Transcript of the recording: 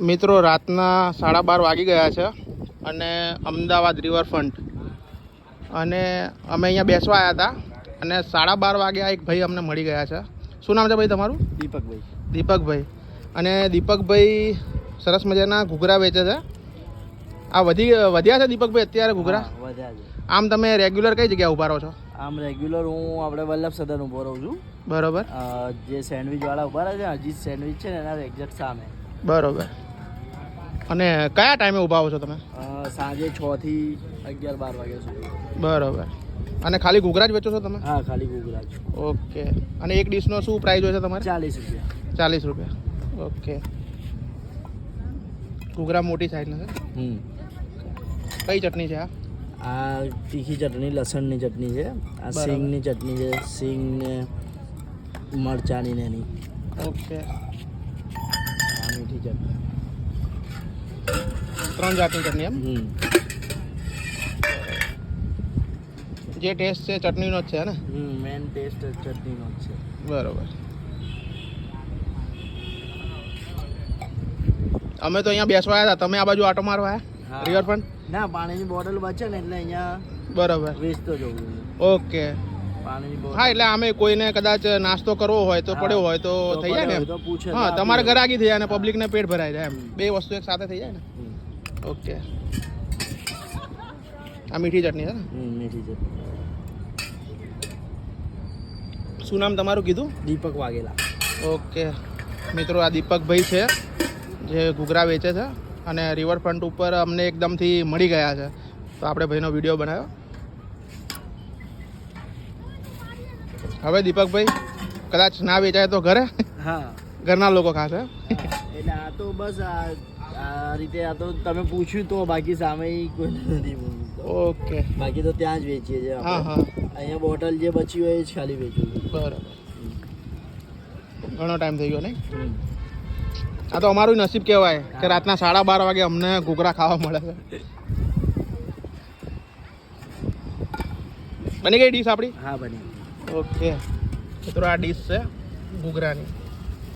મિત્રો રાતના સાડા બાર વાગી ગયા છે અને અમદાવાદ રિવરફ્રન્ટ. અને અમે અહીંયા બેસવા આવ્યા હતા અને સાડા બાર વાગ્યા એક ભાઈ અમને મળી ગયા છે. શું નામ છે ભાઈ તમારું? દીપકભાઈ. દીપકભાઈ. અને દીપકભાઈ સરસ મજાના ઘૂઘરા વેચે છે. આ વધી વધ્યા છે દીપકભાઈ અત્યારે ઘૂઘરા? વધ્યા છે. આમ તમે રેગ્યુલર કઈ જગ્યાએ ઊભા રહો છો? આમ રેગ્યુલર હું આપણે વલ્લભ સદન ઊભો રહું છું. બરોબર. જે સેન્ડવિચ વાળા ઊભા રહે છે અજીત સેન્ડવિચ છે ને એના એક્ઝેક્ટ સામે. બરોબર. અને કયા ટાઈમે ઊભા હો છો તમે? સાંજે છ થી અગિયાર બાર વાગ્યા સુધી. બરાબર. અને ખાલી ઘૂઘરા જ વેચો છો તમે? હા ખાલી ગુગરાજ ઓકે. અને એક ડીશનો શું પ્રાઇસ હોય છે તમારે? ચાલીસ રૂપિયા. ચાલીસ રૂપિયા. ઓકે. ઘૂઘરા મોટી સાઈઝના છે? કઈ ચટણી છે આ? આ તીખી ચટણી લસણની ચટણી છે. આ. સિંગની ચટણી છે. સિંગ ને મરચાની ને એની. ઓકે. આ મીઠી ચટણી. ત્રણ જાતની ચટણી એમ. જે ટેસ્ટ છે ચટણીનો જ છે ને? મેન ટેસ્ટ ચટણીનો જ છે. બરોબર. અમે તો અહીંયા બેસવા આવ્યા હતા. તમે આ બાજુ આટો મારવા. આવ્યા રિવરફ્રન્ટ? ના પાણીની બોટલ બચે ને એટલે અહીંયા બરોબર. વેચતો જવું ઓકે. હા એટલે અમે કોઈને કદાચ નાસ્તો કરવો હોય તો પડ્યો હોય તો થઈ જાય ને હા તમારે ઘરાગી થઈ જાય અને પબ્લિકને પેટ ભરાઈ જાય એમ. બે વસ્તુ એક સાથે થઈ જાય ને. ઓકે. આ મીઠી ચટણી છે ને? મીઠી ચટણી. શું નામ તમારું કીધું? દીપક વાઘેલા. ઓકે. મિત્રો આ દીપકભાઈ છે જે ઘૂઘરા વેચે છે અને રિવરફ્રન્ટ ઉપર અમને એકદમથી મળી ગયા છે. તો આપણે ભાઈનો વીડિયો બનાવ્યો. હવે દીપકભાઈ કદાચ ના વેચાય તો ઘરે? હા. ઘરના લોકો ખાશે. એટલે આ તો બસ આ રીતે આ તો તમે પૂછ્યું તો બાકી સામે કોઈ નથી ઓકે. બાકી તો ત્યાં જ વેચીએ છીએ હા હા. અહીંયા બોટલ જે બચી હોય એ જ ખાલી વેચું બરાબર. ઘણો ટાઈમ થઈ ગયો નહીં? આ તો અમારું નસીબ કહેવાય કે રાતના સાડા બાર વાગે અમને ઘૂઘરા ખાવા મળે છે. બની ગઈ ડીશ આપણી? હા બની ઓકે. મિત્રો આ ડીશ છે ઘૂઘરાની.